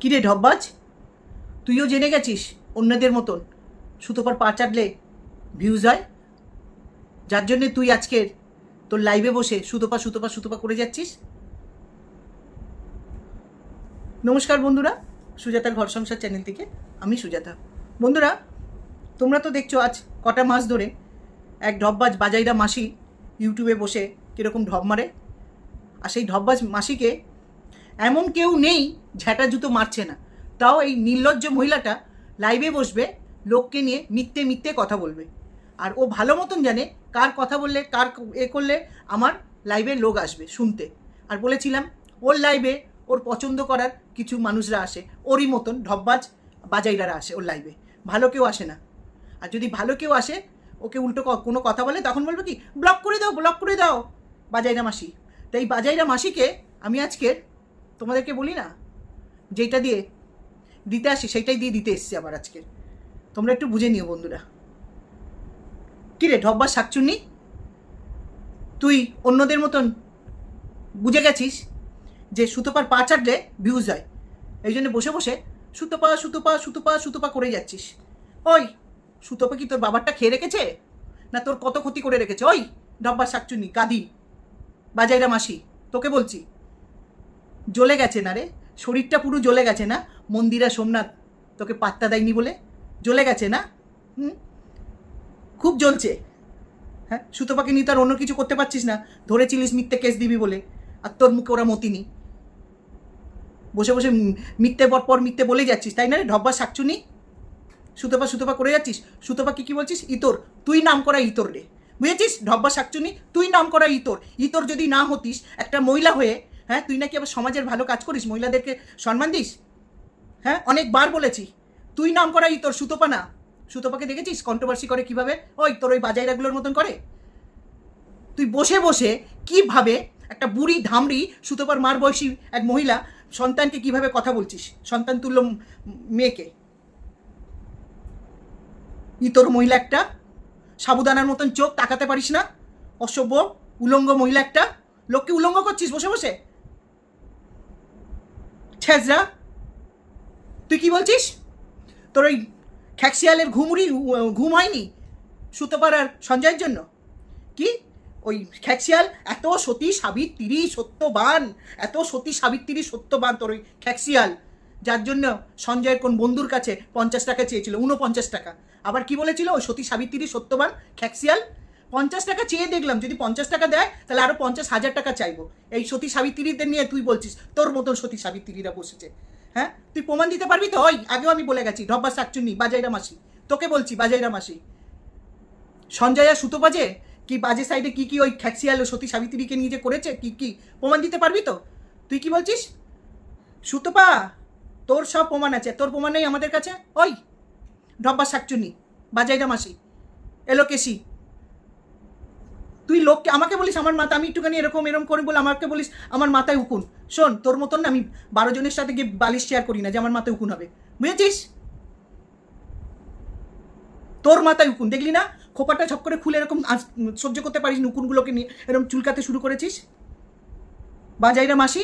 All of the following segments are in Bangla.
কিরে ঢব্বাজ? তুইও জেনে গেছিস অন্যদের মতন সুতোপার পা চাটলে ভিউজ হয়? যার জন্যে তুই আজকের তোর লাইভে বসে সুতোপা সুতোপা সুতোপা করে যাচ্ছিস? নমস্কার বন্ধুরা, সুজাতার ঘর সংসার চ্যানেল থেকে আমি সুজাতা। বন্ধুরা, তোমরা তো দেখছ আজ কটা মাস ধরে এক ঢব্বাজ বাজাইরা মাসি ইউটিউবে বসে কীরকম ঢব মারে। আর সেই ঢব্বাজ মাসিকে এমন কেউ নেই ঝ্যাটা জুতো মারছে না। তাও এই নির্লজ্জ মহিলাটা লাইভে বসবে, লোককে নিয়ে মিথ্যে মিথ্যে কথা বলবে। আর ও ভালো মতন জানে কার কথা বললে, কার এ করলে আমার লাইভে লোক আসবে শুনতে। আর বলেছিলাম, ওর লাইভে ওর পছন্দ করার কিছু মানুষরা আসে, ওরই মতন ঢব্বাজ বাজাইরারা আসে ওর লাইভে ভালো কেউ আসে না। আর যদি ভালো কেউ আসে, ওকে উল্টো কোনো কথা বলে, তখন বলবে কি ব্লক করে দাও ব্লক করে দাও, বাজাইরা মাসি। তাই বাজাইরা মাসিকে আমি আজকের তোমাদেরকে বলি না? যেটা দিয়ে দিতে আসি সেটাই দিয়ে দিতে এসছি আবার আজকে। তোমরা একটু বুঝে নিও বন্ধুরা। কিরে ঢব্বা শাকচুন্নি? তুই অন্যদের মতন বুঝে গেছিস যে সুতোপার পা চাটলে ভিউজ হয়। এই জন্য বসে বসে সুতোপা সুতোপা সুতোপা সুতোপা করে যাচ্ছিস। ওই, সুতোপা কি তোর বাবারটা খেয়ে রেখেছে? না তোর কত ক্ষতি করে রেখেছে? ওই ডব্বা শাকচুন্নি, কাদি। বাজাইরা মাসি, তোকে বলছি। জ্বলে গেছে না রে? শরীরটা পুরো জ্বলে গেছে না? মন্দিরা সোমনাথ, তোকে পাত্তা দেয়নি বলে? জ্বলে গেছে না? হুম? খুব জ্বলছে। হ্যাঁ সুতোপাকে নিয়ে তো আর অন্য কিছু করতে পারছিস না। ধরেছিলিস মিথ্যে কেস দিবি বলে। আর তোর মুখে ওরা মতিনি বসে বসে মিথ্যে পর পর মিথ্যে বলে যাচ্ছিস, তাই না রে? ঢব্বা শাকচুনি? সুতোপা সুতোপা করে যাচ্ছিস? সুতোপা কি কি বলছিস? ইতর। তুই নাম করা ইতর রে। বুঝেছিস? ঢব্বা শাকচুনি, তুই নাম করা ইতর। ইতর যদি না হতিস, একটা মহিলা হয়ে হ্যাঁ তুই নাকি আবার সমাজের ভালো কাজ করিস? মহিলাদেরকে সম্মান দিস? হ্যাঁ অনেকবার বলেছি। তুই নাম করা ইতর সুতোপা না সুতোপাকে দেখেছিস? কন্ট্রোভার্সি করে কীভাবে? ওই তোর ওই বাজাইরাগুলোর মতন করে। তুই বসে বসে কীভাবে একটা বুড়ি ধামড়ি সুতোপার মার বয়সী এক মহিলা সন্তানকে কীভাবে কথা বলছিস? সন্তান তুল্য মেয়েকে। ইতর মহিলা একটা? সাবুদানার মতন চোখ তাকাতে পারিস না? অসভ্য, উলঙ্গ মহিলা একটা? লোককে উলঙ্গ করছিস বসে বসে? ছেজরা তুই কি বলছিস? তোর ওই খ্যাক্সিয়ালের ঘুমুরি ঘুম হয়নি সুতোপার আর সঞ্জয়ের জন্য? কি? ওই খ্যাক্সিয়াল এত সতী সাবিত্রী সত্যবান, এত সতী সাবিত্রী সত্যবান তোর ওই খ্যাক্সিয়াল যার জন্য সঞ্জয়ের কোন বন্ধুর কাছে পঞ্চাশ টাকা চেয়েছিল উনপঞ্চাশ টাকা। আবার কি বলেছিল? ওই সতী সাবিত্রী সত্যবান খ্যাক্সিয়াল পঞ্চাশ টাকা চেয়ে দেখলাম, যদি পঞ্চাশ টাকা দেয়, তাহলে আরও পঞ্চাশ হাজার টাকা চাইব। এই সতী সাবিত্রীদের নিয়ে তুই বলছিস, তোর মতন সতী সাবিত্রীরা বসেছে। হ্যাঁ? তুই প্রমাণ দিতে পারবি তো? ওই, আগেও আমি বলে গেছি ঢব্বা শাকচুন্নি, বাজাইরা মাসি। তোকে বলছি, বাজাইরা মাসি। সঞ্জয় সুতো বাজে? কি বাজে সাইডে কি কি ওই খ্যাক্সিয়াল সতী সাবিত্রীকে নিয়ে যে করেছে? কি কি? প্রমাণ দিতে পারবি তো? তুই কি বলছিস? সুতপা তোর সব প্রমাণ আছে, তোর প্রমাণ নেই আমাদের কাছে? ওই ঢব্বা শাকচুনি বাজাইরা মাসি। এলোকেশি তুই লোককে, আমাকে বলিস আমার মাথা, আমি একটুখানি এরকম এরকম করে বলে আমাকে বলিস, আমার মাথায় উকুন। শোন, তোর মতন আমি বারো জনের সাথে গিয়ে বালিশ শেয়ার করি না যে আমার মাথায় উকুন হবে। বুঝেছিস? তোর মাথায় উকুন, দেখলি না? খোপাটা ঝপ করে খুলে এরকম সহ্য করতে পারিস না উকুনগুলোকে নিয়ে এরকম চুলকাতে শুরু করেছিস? বাজাইরা মাসি।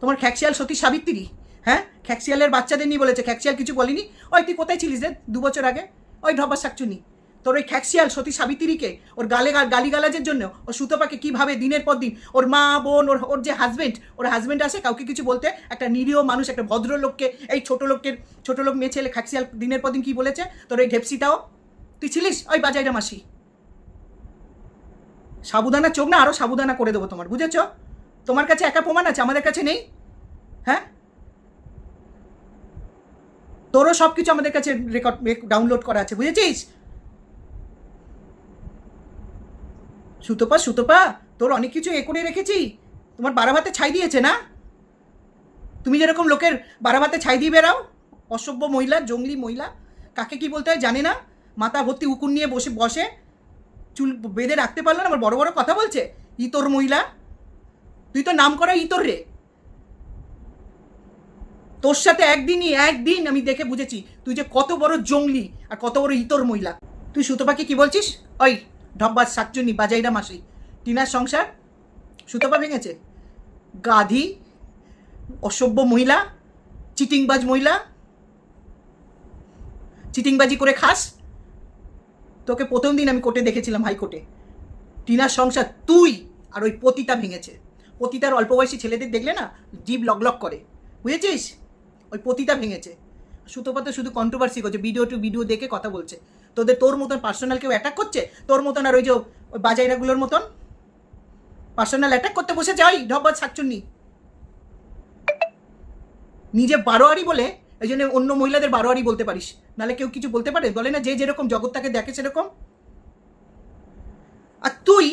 তোমার খ্যাক্সিয়াল সতী সাবিত্রী হ্যাঁ? খ্যাক্সিয়ালের বাচ্চাদের নিয়ে বলেছে খ্যাক্সিয়াল কিছু বলিনি? ওই, তুই কোথায় ছিলিস রে দু বছর আগে? ওই ঢব্বা শাকচুনি তোর ওই খ্যাক্সিয়াল সতী সাবিত্রীকে ওর গালে গালিগালাজের জন্য ও সুতপাকে কীভাবে দিনের পর দিন ওর মা, বোন, ওর ওর যে হাজবেন্ড ওর হাজবেন্ড আসে, কাউকে কিছু বলতে একটা নিরীহ মানুষ, একটা ভদ্রলোককে, এই ছোট লোকের ছোট লোক মেয়ে ছেলে খ্যাক্সিয়াল দিনের পর দিন কী বলেছে? তোর ওই ঢেপসিটাও তুই ছিলিস? ওই বাজাইরা মাসি। সাবুদানা চোখ না আরও সাবুদানা করে দেবো তোমার, বুঝেছ? তোমার কাছে একা প্রমাণ আছে, আমাদের কাছে নেই? হ্যাঁ? তোরও সব কিছু আমাদের কাছে রেকর্ড ডাউনলোড করা আছে, বুঝেছিস? সুতপা সুতপা, তোর অনেক কিছু এ করে রেখেছি। তোমার বারাভাতে ছাই দিয়েছে না? তুমি যেরকম লোকের বারাভাতে ছাই দিয়ে বেরাও অসভ্য মহিলা, জঙ্গলি মহিলা, কাকে কি বলতে হয় জানে না? মাথা ভর্তি উকুন নিয়ে বসে বসে, চুল বেঁধে রাখতে পারল না, আবার বড় বড় কথা বলছে? ইতর মহিলা? তুই তো নাম করা ইতর রে। তোর সাথে একদিনই, একদিন আমি দেখে বুঝেছি, তুই যে কত বড় জঙ্গলি আর কত বড় ইতর মহিলা। তুই সুতপাকে কি বলছিস? ওই ঢব্বাস সাতচুনি বাজাইরা মাসি। টিনার সংসার সুতপা ভেঙেছে। গাধি, অসভ্য মহিলা, চিটিংবাজ মহিলা, চিটিংবাজি করে খাস। তোকে প্রথম দিন আমি কোর্টে দেখেছিলাম হাইকোর্টে। টিনার সংসার, তুই আর ওই পতিতা ভেঙেছে। পতিতার অল্প বয়সী ছেলেদের দেখলে না, জিভ লগলগ করে। বুঝেছিস? ওই পতিতা ভেঙেছে। সুতোপাতে শুধু কন্ট্রোভার্সি করছে ভিডিও টু ভিডিও দেখে কথা বলছে। তোদের তোর মতন পার্সোনাল কেউ অ্যাটাক করছে? তোর মতন আর ওই যে ওই বাজাইরাগুলোর মতন পার্সোনাল অ্যাটাক করতে বসে যাই ঢব্বা শাকচুন্নি। নিজে বারোয়ারি বলে, এই জন্য অন্য মহিলাদের বারোয়ারি বলতে পারিস। নাহলে কেউ কিছু বলতে পারে? বলে না যে যেরকম জগৎটাকে দেখে সেরকম। আর তুই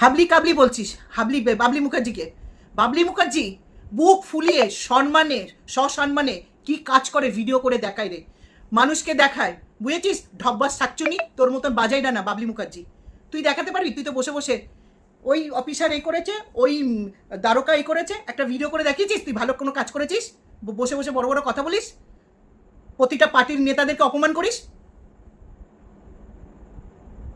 হাবলি কাবলি বলছিস, হাবলি বাবলি মুখার্জিকে। বাবলি মুখার্জি, বুক ফুলিয়ে সম্মানে সসম্মানে কি কাজ করে ভিডিও করে দেখায় রে? মানুষকে দেখায়, বুঝেছিস? ঢব্বাস শাকচুনি, তোর মতন বাজাই না বাবলি মুখার্জি। তুই দেখাতে পারবি? তুই তো বসে বসে ওই অফিসার এই করেছে, ওই দ্বারকা এই করেছে, একটা ভিডিও করে দেখিয়েছিস? তুই ভালো কোনো কাজ করেছিস? বসে বসে বড় বড় কথা বলিস? প্রতিটা পার্টির নেতাদেরকে অপমান করিস?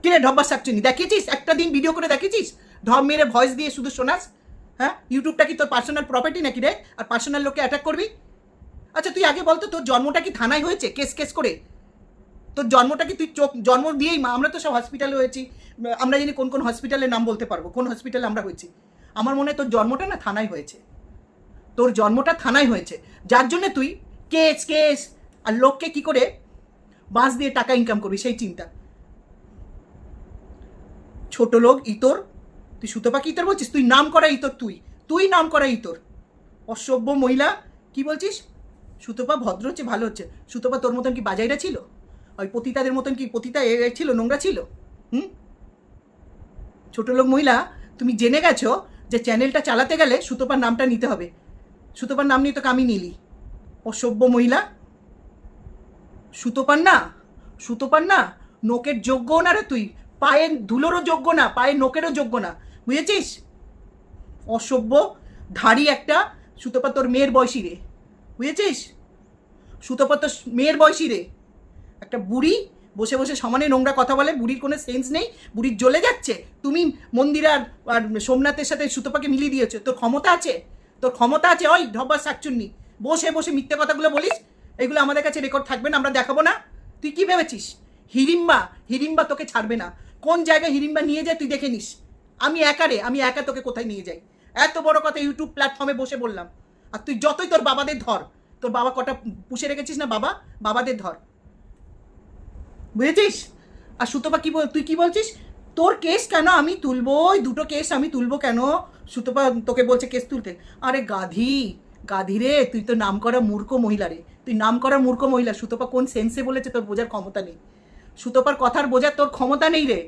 কিরে ঢব্বা শাকচুনি, দেখিয়েছিস? একটা দিন ভিডিও করে দেখিয়েছিস? ঢব মেরে ভয়েস দিয়ে শুধু শোনাস হ্যাঁ? ইউটিউবটা কি তোর পার্সোনাল প্রপার্টি নাকি রে? আর পার্সোনাল লোককে অ্যাটাক করবি? আচ্ছা তুই আগে বলতো, তোর জন্মটা কি থানায় হয়েছে? কেস কেস করে? তোর জন্মটা কি তুই চোখ, জন্ম দিয়েই মা? আমরা তো সব হসপিটালে হয়েছি। আমরা জানি কোন কোন হসপিটালের নাম বলতে পারব, কোন হসপিটালে আমরা হয়েছি। আমার মনে হয় তোর জন্মটা না থানায় হয়েছে। তোর জন্মটা থানায় হয়েছে। যার জন্য তুই কেস কেস আর লোককে কি করে বাঁশ দিয়ে টাকা ইনকাম করবি, সেই চিন্তা। ছোট লোক, ইতর। তুই সুতোপাকে ইতর বলছিস? তুই নাম করা ইতর তুই। তুই নাম করা ইতর। অসভ্য মহিলা, কি বলছিস? সুতোপা ভদ্র হচ্ছে, ভালো হচ্ছে। সুতোপা তোর মতন কি বাজাইরা ছিল? ওই পতিতাদের মতন কি পতিতা এ ছিল, নোংরা ছিল? হুম? ছোট লোক মহিলা, তুমি জেনে গেছো যে চ্যানেলটা চালাতে গেলে সুতোপার নামটা নিতে হবে। সুতোপার নাম নিয়ে তোকে আমি নিলি। অসভ্য মহিলা। সুতোপার না সুতোপার না, নোকের যোগ্য না রে তুই। পায়ের ধুলোরও যোগ্য না, পায়ের নোকেরও যোগ্য না। বুঝেছিস? অসভ্য, ধাড়ি একটা, সুতোপা তোর মেয়ের বয়সী রে। বুঝেছিস? সুতোপা তোর মেয়ের বয়সী রে। একটা বুড়ি বসে বসে সমানে নোংরা কথা বলে, বুড়ির কোনো সেন্স নেই, বুড়ির জ্বলে যাচ্ছে। তুমি মন্দির আর আর সোমনাথের সাথে সুতোপাকে মিলিয়ে দিয়েছ। তোর ক্ষমতা আছে? তোর ক্ষমতা আছে? ওই ঢব্বা শাকচুন্নি। বসে বসে মিথ্যে কথাগুলো বলিস, এগুলো আমাদের কাছে রেকর্ড থাকবে না, আমরা দেখাবো না। তুই কি ভেবেছিস? হিরিম্বা হিরিম্বা তোকে ছাড়বে না। কোন জায়গায় হিরিম্বা নিয়ে যায় তুই দেখে নিস। আমি একা রে, আমি একা তোকে কোথায় নিয়ে যাই? এত বড় কথা ইউটিউব প্ল্যাটফর্মে বসে বললাম। আর তুই যতই তোর বাবাদের ধর, তোর বাবা কটা পুষে রেখেছিস না বাবা? বাবাদের ধর। বুঝেছিস? আর সুতপা কি বল তুই কি বলছিস? তোর কেস কেন আমি তুলবো? ওই দুটো কেস আমি তুলবো কেন? সুতপা তোকে বলছে কেস তুলতে। আরে গাধি গাধি রে, তুই তো নাম করা মূর্খ মহিলা রে। তুই নাম করা মূর্খ মহিলা। সুতপা কোন সেন্সে বলেছে তোর বোঝার ক্ষমতা নেই। সুতপার কথার বোঝার তোর ক্ষমতা নেই রে।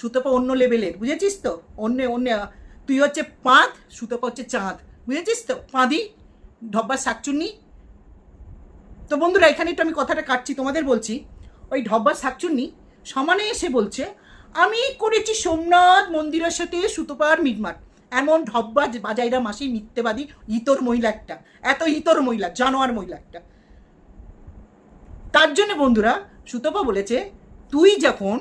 সুতপা অন্য লেভেলের বুঝেছিস তো? অন্য অন্য তুই হচ্ছে পাঁদ, সুতপা হচ্ছে চাঁদ। বুঝেছিস তো? পাঁদি। ঢব্বা শাকচুন্নি? তো বন্ধুরা, এখানে একটু আমি কথাটা কাটছি, তোমাদের বলছি। ওই ঢব্বা শাকচুন্নি, সমানে এসে বলছে, আমি করেছি সোমনাথ মন্দিরের সাথে সুতোপার মিটমাট। এমন ঢব্বা বাজাইরা মাসি মিথ্যেবাদী ইতর মহিলা একটা। এত ইতর মহিলা, জানোয়ার মহিলা একটা। তার জন্য বন্ধুরা, সুতপা বলেছে, তুই যখন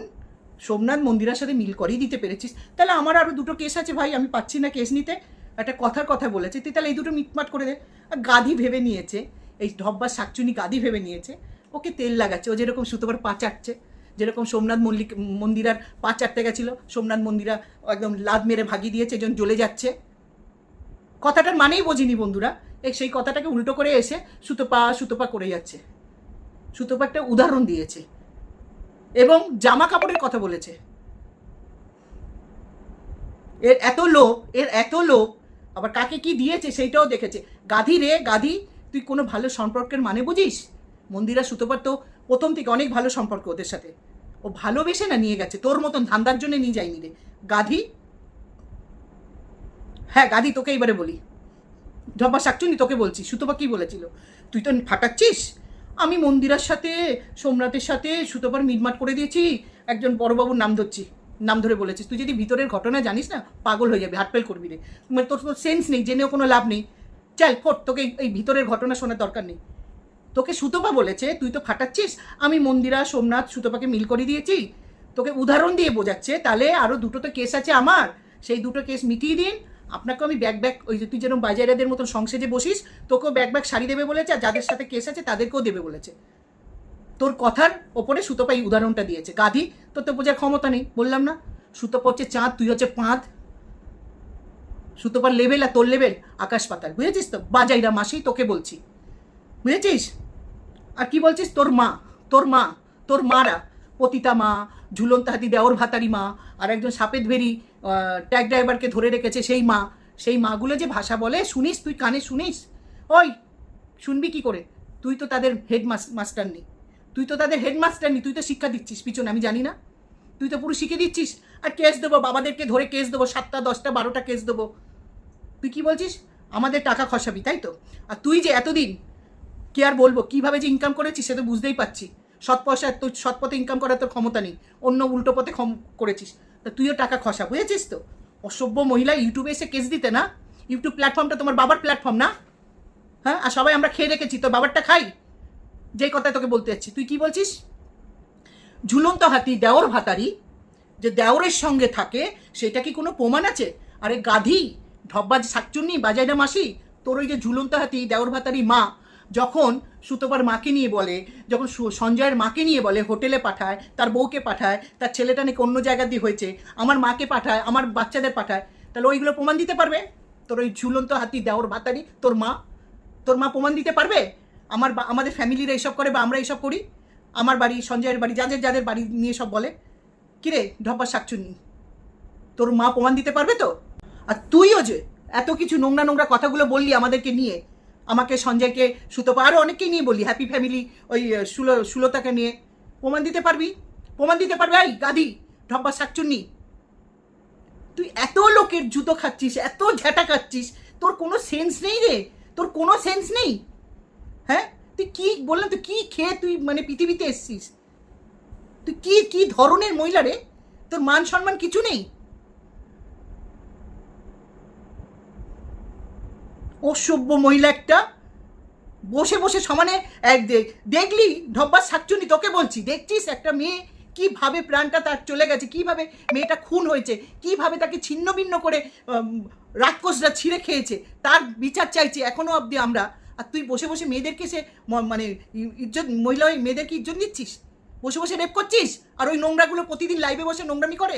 সোমনাথ মন্দিরের সাথে মিল করিয়ে দিতে পেরেছিস, তাহলে আমার আরও দুটো কেস আছে ভাই, আমি পাচ্ছি না কেস নিতে। একটা কথার কথা বলেছে, তুই তাহলে এই দুটো মিটমাট করে দে। আর গাধি ভেবে নিয়েছে, এই ঢব্বা শাকচুনি গাধি ভেবে নিয়েছে। ওকে তেল লাগাচ্ছে, ও যেরকম সুতোবার পা চাটছে, যেরকম সোমনাথ মল্লিক, মন্দিরার পা চাটতে গেছিল, সোমনাথ মন্দিরা একদম লাদ মেরে ভাগিয়ে দিয়েছে, একজন জ্বলে যাচ্ছে। কথাটার মানেই বোঝিনি বন্ধুরা, এই সেই কথাটাকে উল্টো করে এসে সুতোপা সুতোপা করে যাচ্ছে। সুতোপা একটা উদাহরণ দিয়েছে এবং জামা কাপড়ের কথা বলেছে। এর এত লোক এর এত লোক আবার কাকে কি দিয়েছে সেইটাও দেখেছে। গাধি রে, গাধি, তুই কোনো ভালো সম্পর্কের মানে বুঝিস? মন্দিরা সুতোপার তো প্রথম থেকে অনেক ভালো সম্পর্ক ওদের সাথে। ও ভালোবেসে না নিয়ে গেছে, তোর মতন ধান্দার জন্য নিয়ে যায়নি রে। গাধি? হ্যাঁ গাধি তোকে এবারে বলি। ঢব্বা শাকচুনি তোকে বলছি, সুতোপা কি বলেছিল? তুই তো ফাটাচ্ছিস? আমি মন্দিরার সাথে, সোমনাথের সাথে সুতোপার মিটমাট করে দিয়েছি, একজন বড়বাবুর নাম ধরছি। নাম ধরে বলেছিস। তুই যদি ভিতরের ঘটনা জানিস না, পাগল হয়ে যাবে হাটপেল করবি রে। মানে তোর তো সেন্স নেই, জেনেও কোনো লাভ নেই। চল ফোট তোকে এই- ভিতরের ঘটনা শোনার দরকার নেই। তোকে সুতপা বলেছে, তুই তো ফাটাচ্ছিস। আমি মন্দিরা, সোমনাথ, সুতপাকে মিল করে দিয়েছি। তোকে উদাহরণ দিয়ে বোঝাচ্ছে, তাহলে আরও দুটো তো কেস আছে আমার। সেই দুটো কেস মিটিয়ে দিন। আপনাকেও আমি ব্যাগ ব্যাগ ওই যে তুই যেরকম বাজারেদের মতন সংসেজে বসিস, তোকেও ব্যাগ ব্যাগ শাড়ি দেবে বলেছে, আর যাদের সাথে কেস আছে, তাদেরকেও দেবে বলেছে। তোর কথার ওপরে সুতপা এই উদাহরণটা দিয়েছে। গাধি, তোর তো বোঝার ক্ষমতা নেই, বললাম না। সুতপা হচ্ছে চাঁদ, তুই হচ্ছে পাঁদ। সুতপার লেভেল আর তোর লেভেল আকাশ পাতাল, বুঝেছিস তো? বাজাইরা মাসেই তোকে বলছি। বুঝেছিস? আর কি বলছিস? তোর মা তোর মা, তোর মারা, পতিতা মা, ঝুলন্ত হাতি, দেওর ভাতারি মা, আর একজন সাপেদ ভেরি ট্যাগ ড্রাইভারকে ধরে রেখেছে সেই মা। সেই মাগুলো যে ভাষা বলে, শুনিস তুই, কানে শুনিস? ওই, শুনবি কি করে? তুই তো তাদের হেড মাস্টার নি তুই তো তাদের হেডমাস্টার নি, তুই তো শিক্ষা দিচ্ছিস পিছনে, আমি জানি না। তুই তো পুরো শিখে দিচ্ছিস, আর কেস দেবো, বাবাদেরকে ধরে কেস দেবো, সাতটা, দশটা, বারোটা কেস দেবো। তুই কি বলছিস? আমাদের টাকা খসাবি, তাই তো? আর তুই যে এতদিন, কি আর বলব, কীভাবে যে ইনকাম করেছিস সে তো বুঝতেই পারছি। সৎ পয়সা তোর সৎ পথে ইনকাম করার তোর ক্ষমতা নেই, অন্য উল্টো পথে ক্ষম করেছিস। তা তুইও টাকা খসা, বুঝেছিস তো? অসভ্য মহিলা ইউটিউবে এসে কেস দিতে না? ইউটিউব প্ল্যাটফর্মটা তোমার বাবার প্ল্যাটফর্ম না? হ্যাঁ আর সবাই আমরা খেয়ে রেখেছি, তোর বাবারটা খাই? যেই কথায় তোকে বলতে যাচ্ছি, তুই কি বলছিস? ঝুলন্ত হাতি, দেওর ভাতারি, যে দেওরের সঙ্গে থাকে, সেটা কি কোনো প্রমাণ আছে? আরে গাধি ঢব্বাজ শাকচুন্নি বাজাইনা মাসি, তোর ওই যে ঝুলন্ত হাতি, দেওর ভাতারি মা, যখন সুতোবার মাকে নিয়ে বলে, যখন সঞ্জয়ের মাকে নিয়ে বলে, হোটেলে পাঠায়, তার বউকে পাঠায়, তার ছেলেটা নাকি অন্য জায়গা দিয়ে হয়েছে, আমার মাকে পাঠায়, আমার বাচ্চাদের পাঠায়, তাহলে ওইগুলো প্রমাণ দিতে পারবে? তোর ওই ঝুলন্ত হাতি, দেওর ভাতারি, তোর মা তোর মা প্রমাণ দিতে পারবে? আমার আমাদের ফ্যামিলিরা এইসব করে বা আমরা এইসব করি। আমার বাড়ি, সঞ্জয়ের বাড়ি, যাদের যাদের বাড়ি নিয়ে সব বলে, কিরে ঢব্বা শাকচুন্নি, তোর মা প্রমাণ দিতে পারবে তো? আর তুইও যে এত কিছু নোংরা নোংরা কথাগুলো বললি আমাদেরকে নিয়ে, আমাকে, সঞ্জয়কে, সুতপা আরও অনেককেই নিয়ে বললি হ্যাপি ফ্যামিলি ওই সুলো, সুলতাকে নিয়ে প্রমাণ দিতে পারবি? প্রমাণ দিতে পারবি? এই গাদি ঢব্বা শাকচুন্নি, তুই এত লোকের জুতো খাচ্ছিস, এত ঝ্যাটা খাচ্ছিস, তোর কোনো সেন্স নেই রে, তোর কোনো সেন্স নেই। হ্যাঁ? তুই কি বললাম, তুই কি খেয়ে তুই মানে পৃথিবীতে এসছিস? তুই কি কি ধরনের মহিলা রে? তোর মান সম্মান কিছু নেই? অসভ্য মহিলা একটা। বসে বসে সমানে এক দেখলি ধব্বার শাকচুনি তোকে বলছি, দেখছিস একটা মেয়ে কীভাবে প্রাণটা তার চলে গেছে, কীভাবে মেয়েটা খুন হয়েছে, কীভাবে তাকে ছিন্ন ভিন্ন করে রাক্ষসরা ছিঁড়ে খেয়েছে, তার বিচার চাইছে এখনও অবধি আমরা। আর তুই বসে বসে মেয়েদেরকে সে মানে ইজ্জত, মহিলা হয়ে মেয়েদেরকে ইজ্জত দিচ্ছিস বসে বসে রেপ করছিস? আর ওই নোংরাগুলো প্রতিদিন লাইভে বসে নোংরামি করে?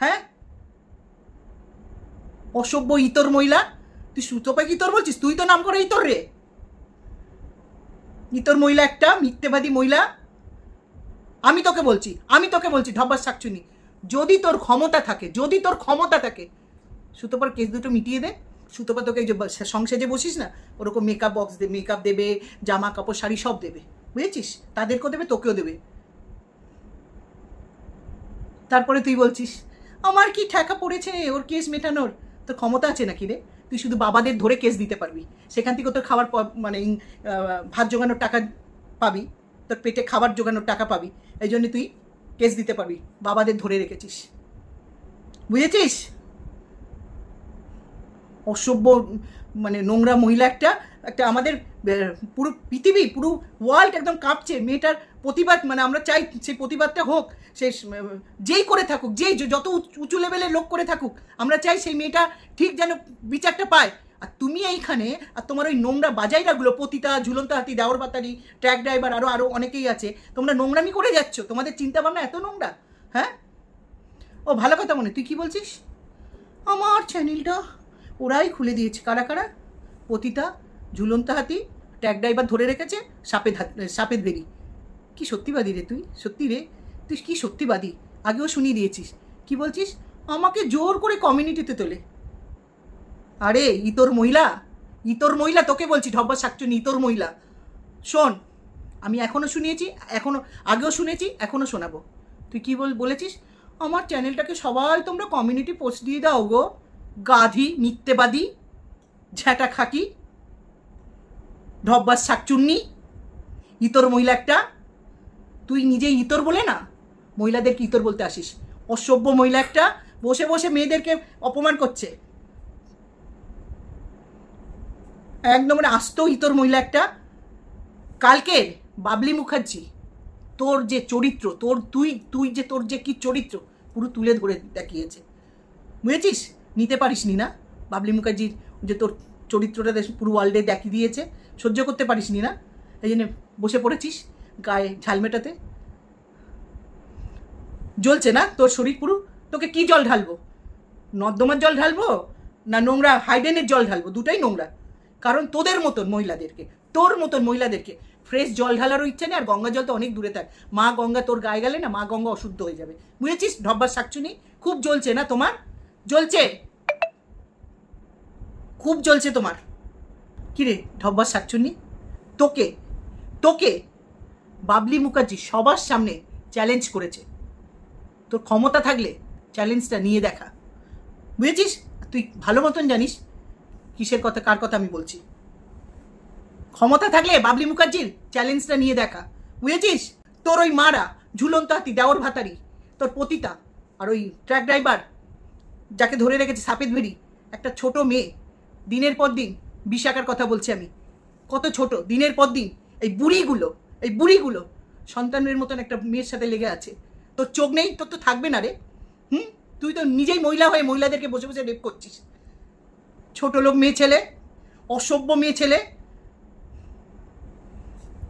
হ্যাঁ? অসভ্য ইতর মহিলা। তুই সুতোপাকে ইতর বলছিস? তুই তো নাম করে ইতর রে। ইতর মহিলা একটা, মিথ্যেবাদী মহিলা। আমি তোকে বলছি, আমি তোকে বলছি ঢব্বাস শাকচুনি যদি তোর ক্ষমতা থাকে, যদি তোর ক্ষমতা থাকে সুতোপার কেস দুটো মিটিয়ে দে। সুতোপা তোকে যে বসিস না, ওরকম মেকআপ বক্স দেবে মেকআপ দেবে, জামা কাপড়, শাড়ি সব দেবে, বুঝেছিস? তাদেরকেও দেবে, তোকেও দেবে। তারপরে তুই বলছিস, আমার কি ঠেকা পড়েছে? ওর কেস মেটানোর। তোর ক্ষমতা আছে নাকি রে? তুই শুধু বাবাদের ধরে কেস দিতে পারবি। সেখান থেকে তোর খাবার মানে ভাত জোগানোর টাকা পাবি। তোর পেটে খাবার জোগানোর টাকা পাবি। এই জন্য তুই কেস দিতে পারবি। বাবাদের ধরে রেখেছিস। বুঝেছিস? অসভ্য মানে নোংরা মহিলা একটা একটা আমাদের পুরো পৃথিবী, পুরো ওয়ার্ল্ড একদম কাঁপছে। মেয়েটার প্রতিবাদ মানে আমরা চাই সেই প্রতিবাদটা হোক, সে যেই করে থাকুক, যেই যত উঁচ- লেভেলের লোক করে থাকুক, আমরা চাই সেই মেয়েটা ঠিক যেন বিচারটা পায়। আর তুমি এইখানে, আর তোমার ওই নোংরা বাজাইরাগুলো, পতিতা, ঝুলন্ত হাতি দেওয়ার বাতারি ট্র্যাক ড্রাইভার আরও আরও অনেকেই আছে, তোমরা নোংরামি করে যাচ্ছ, তোমাদের চিন্তা ভাবনা এত নোংরা হ্যাঁ? ও, ভালো কথা মনে, তুই কি বলছিস? আমার চ্যানেলটা ওরাই খুলে দিয়েছে। কারা কারা? পতিতা, ঝুলন্ত হাতি, ট্যাগ ড্রাইভার ধরে রেখেছে সাপে সাপেদ বেরি। কি সত্যিবাদী রে তুই? সত্যি রে? তুই কি সত্যিবাদী? আগেও শুনিয়ে দিয়েছিস। কি বলছিস? আমাকে জোর করে কমিউনিটিতে তোলে। আরে, ইতর মহিলা? ইতর মহিলা তোকে বলছি ঢব্বা শাকচুনি ইতর মহিলা। শোন, আমি এখনও শুনিয়েছি এখনও আগেও শুনেছি এখনও শোনাবো। তুই কি বল, বলেছিস? আমার চ্যানেলটাকে সবাই তোমরা কমিউনিটি পোস্ট দিয়ে দাও গো। গাধি, মিথ্যেবাদী, ঝ্যাটা খাকি, ঢব্বাস শাকচুন্নি, ইতর মহিলা একটা। তুই নিজে ইতর বলে না, মহিলাদেরকে ইতর বলতে আসিস। অসভ্য মহিলা একটা, বসে বসে মেয়েদেরকে অপমান করছে। একদম মানে আস্ত ইতর মহিলা একটা। কালকের বাবলি মুখার্জি, তোর যে চরিত্র, তোর তুই তুই যে তোর যে কি চরিত্র, পুরো তুলে ধরে দেখিয়েছে। বুঝেছিস? নিতে পারিস নি না? বাবলি মুখার্জির যে তোর চরিত্রটা পুরো ওয়ার্ল্ডে দেখিয়ে দিয়েছে, সহ্য করতে পারিস নি না? এই জন্য বসে পড়েছিস গায়ে ঝাল মেটাতে। জ্বলছে না তোর শরীর পুরো? তোকে কি জল ঢালবো? নর্দমার জল ঢালবো না নোংরা হাইডেনের জল ঢালবো? দুটাই নোংরা। কারণ তোদের মতন মহিলাদেরকে, তোর মতন মহিলাদেরকে ফ্রেশ জল ঢালারও ইচ্ছে নেই, আর গঙ্গা জল তো অনেক দূরে থাক। মা গঙ্গা তোর গায়ে গেলে না মা গঙ্গা অশুদ্ধ হয়ে যাবে। বুঝেছিস? ঢব্বার শাকচুনি, খুব জ্বলছে না তোমার? জ্বলছে। খুব জ্বলছে তোমার। কিরে, ঢব্বার শাকচুনি তোকে তোকে বাবলি মুখার্জি সবার সামনে চ্যালেঞ্জ করেছে। তোর ক্ষমতা থাকলে চ্যালেঞ্জটা নিয়ে দেখা। বুঝেছিস? তুই ভালো মতন জানিস কিসের কথা, কার কথা আমি বলছি। ক্ষমতা থাকলে বাবলি মুখার্জির চ্যালেঞ্জটা নিয়ে দেখা। বুঝেছিস? তোর ওই মারা ঝুলন্ত হাতি, দেওর ভাতারি, তোর পতিতা আর ওই ট্রাক ড্রাইভার যাকে ধরে রেখেছে সাপেদ ভেড়ি, একটা ছোট মেয়ে দিনের পর দিন, বিশাখার কথা বলছি আমি, কত ছোট, দিনের পর দিন, এই বুড়িগুলো এই বুড়িগুলো, সন্তানের মতন একটা মেয়ের সাথে লেগে আছে। তোর চোখ নেই? তোর তো থাকবে না রে। হুম? তুই তো নিজেই মহিলা হয়ে মহিলাদেরকে বসে বসে রেপ করছিস। ছোট লোক মেয়ে ছেলে, অসভ্য মেয়ে ছেলে।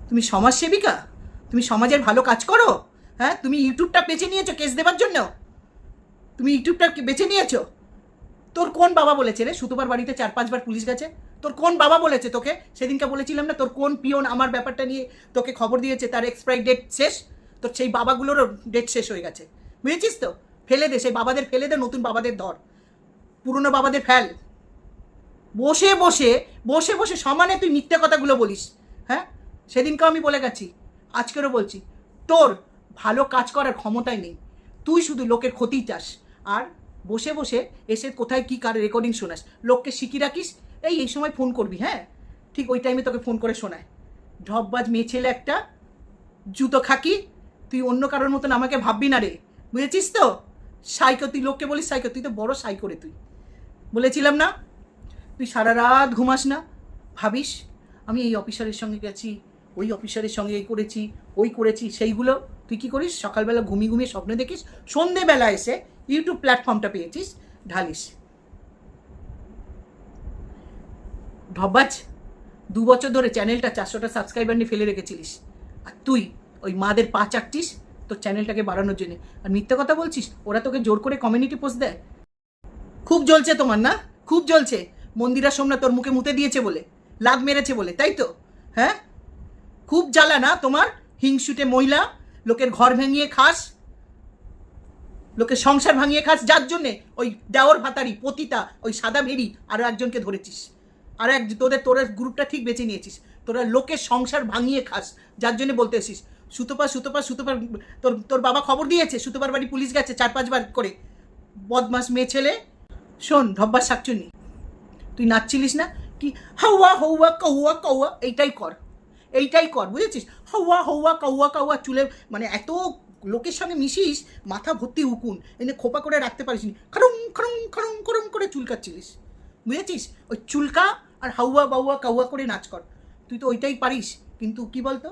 তুমি সমাজসেবিকা? তুমি সমাজের ভালো কাজ করো? হ্যাঁ? তুমি ইউটিউবটা বেছে নিয়েছো কেস দেবার জন্য? তুমি ইউটিউবটা বেছে নিয়েছো? তোর কোন বাবা বলেছে রে? সুতোবার বাড়িতে চার, পাঁচবার পুলিশ গেছে? তোর কোন বাবা বলেছে তোকে? সেদিনকে বলেছিলাম না, তোর কোন পিয়ন আমার ব্যাপারটা নিয়ে তোকে খবর দিয়েছে? তার এক্সপায়ার ডেট শেষ? তোর সেই বাবাগুলোরও ডেট শেষ হয়ে গেছে। বুঝেছিস তো? ফেলে দে, সেই বাবাদের ফেলে দে, নতুন বাবাদের ধর। পুরনো বাবাদের ফেল। বসে বসে বসে বসে সমানে তুই মিথ্যে কথাগুলো বলিস। হ্যাঁ? সেদিনকেও আমি বলে গেছি, আজকেরও বলছি। তোর ভালো কাজ করার ক্ষমতাই নেই। তুই শুধু লোকের ক্ষতি চাস। আর বসে বসে এসে কোথায় কি কার রেকর্ডিং শোনাস। লোককে শিখিয়ে রাখিস, এই এই সময় ফোন করবি হ্যাঁ? ঠিক ওই টাইমে তোকে ফোন করে শোনায়। ঢপবাজ মেয়ে ছেলে একটা জুতো খাকি, তুই অন্য কারোর মতন আমাকে ভাববি না রে। বুঝেছিস তো? সাইকো, তুই লোককে বলিস সাইকো, তুই তো বড় সাইকো রে তুই। বলেছিলাম না? তুই সারা রাত ঘুমাস না। ভাবিস, আমি এই অফিসারের সঙ্গে গেছি, ওই অফিসারের সঙ্গে এই করেছি, ওই করেছি, সেইগুলো তুই কি করিস? সকালবেলা ঘুমিয়ে ঘুমিয়ে স্বপ্ন দেখিস, সন্ধেবেলা এসে ইউটিউব প্ল্যাটফর্মটা পেয়েছিস, ঢালিস। ঢব্বাজ দু বছর ধরে চ্যানেলটা চারশোটা সাবস্ক্রাইবার নিয়ে ফেলে রেখেছিলিস। আর তুই ওই মাদের পা চাটছিস, তোর চ্যানেলটাকে বাড়ানোর জন্য। আর মিথ্যে কথা বলছিস, ওরা তোকে জোর করে কমিউনিটি পোস্ট দেয়। খুব জ্বলছে তোমার না? খুব জ্বলছে। মন্দিরা সোমনা তোর মুখে মুতে দিয়েছে বলে, লাভ মেরেছে বলে, তাই তো? হ্যাঁ? খুব জ্বালা না তোমার? হিংসুটে মহিলা লোকের ঘর ভেঙিয়ে খাস, লোকের সংসার ভাঙিয়ে খাস, যার জন্যে ওই দেওর ভাতারি, পতিতা, ওই সাদা ভেরি আরও একজনকে ধরেছিস। আর এক, তোদের, তোরা গ্রুপটা ঠিক বেছে নিয়েছিস। তোরা লোকের সংসার ভাঙিয়ে খাস, যার জন্য বলতে এসিস সুতোপা সুতোপা সুতোপার তোর তোর বাবা খবর দিয়েছে, সুতোপার বাড়ি পুলিশ গেছে চার পাঁচবার করে। বদমাস মেয়ে ছেলে, শোন, ধব্বার শাকচুনি তুই নাচছিলিস না? কি হাওয়া হৌয়া কৌয়া কৌয়া এইটাই কর। এইটাই কর, বুঝেছিস? হাওয়া হৌয়া কাউয়া কাউয়া, চুলে মানে এত লোকের সঙ্গে মিশিস, মাথা ভর্তি উকুন, এনে খোপা করে রাখতে পারিস নি। খড়ুম খড়ুম খড়ুম খড়ুম করে চুলকাচ্ছিলিস বুঝেছিস? ওই চুলকা আর হাউয়া বাউয়া, কাউয়া করে নাচ কর। তুই তো ওইটাই পারিস, কিন্তু কি বলতো?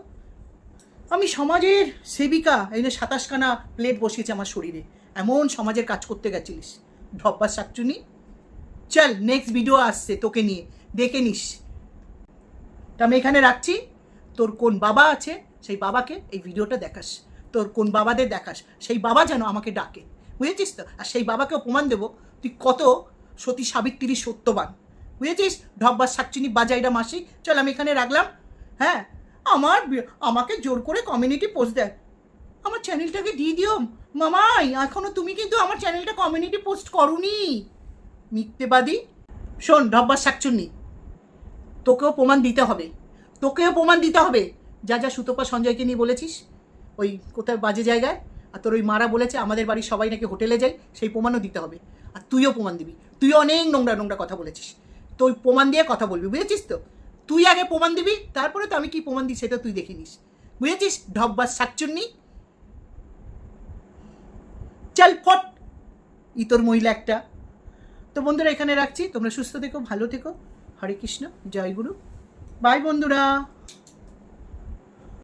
আমি সমাজের সেবিকা যে সাতাশখানা প্লেট বসিয়েছে আমার শরীরে। এমন সমাজের কাজ করতে গেছিলিস। ঢব্বা শাকচুনি? চল নেক্সট ভিডিও আসছে তোকে নিয়ে। দেখে নিস। তা আমি এখানে রাখছি। তোর কোন বাবা আছে, সেই বাবাকে এই ভিডিওটা দেখাস। তোর কোন বাবাদের দেখাস, সেই বাবা যেন আমাকে ডাকে। বুঝেছিস তো? আর সেই বাবাকেও প্রমাণ দেবো। তুই কত সতী সাবিত্রী সত্যবান। বুঝেছিস? ঢব্বার শাকচিনি বাজাইরা মাসি, চল আমি এখানে রাখলাম। হ্যাঁ আমার আমাকে জোর করে কমিউনিটি পোস্ট দেয়। আমার চ্যানেলটাকে দিয়ে দিও। মামাই, এখনও তুমি কিন্তু আমার চ্যানেলটা কমিউনিটি পোস্ট করনি। মিথ্যেবাদী। শোন, ঢব্বার শাকচুন্নি, তোকেও প্রমাণ দিতে হবে। তোকেও প্রমাণ দিতে হবে। যা যা সুতপা সঞ্জয়কে নিয়ে বলেছিস, ওই কোথায় বাজে জায়গায়, আর তোর ওই মারা বলেছে, আমাদের বাড়ির সবাই নাকি হোটেলে যায়, সেই প্রমাণও দিতে হবে। আর তুইও প্রমাণ দিবি। তুই অনেক নোংরা নোংরা কথা বলেছিস। তো ওই প্রমাণ দিয়ে কথা বলবি, বুঝেছিস তো? তুই আগে প্রমাণ দিবি, তারপরে তো আমি কি প্রমাণ দিই সেটা তুই দেখে নিস। বুঝেছিস? ঢব্বার শাকচুন্নি। চল ফট ইতর মহিলা একটা। তো বন্ধুরা, এখানে রাখছি। তোমরা সুস্থ থেকো, ভালো থেকো। হরে কৃষ্ণ, জয় গুরু। বাই বন্ধুরা।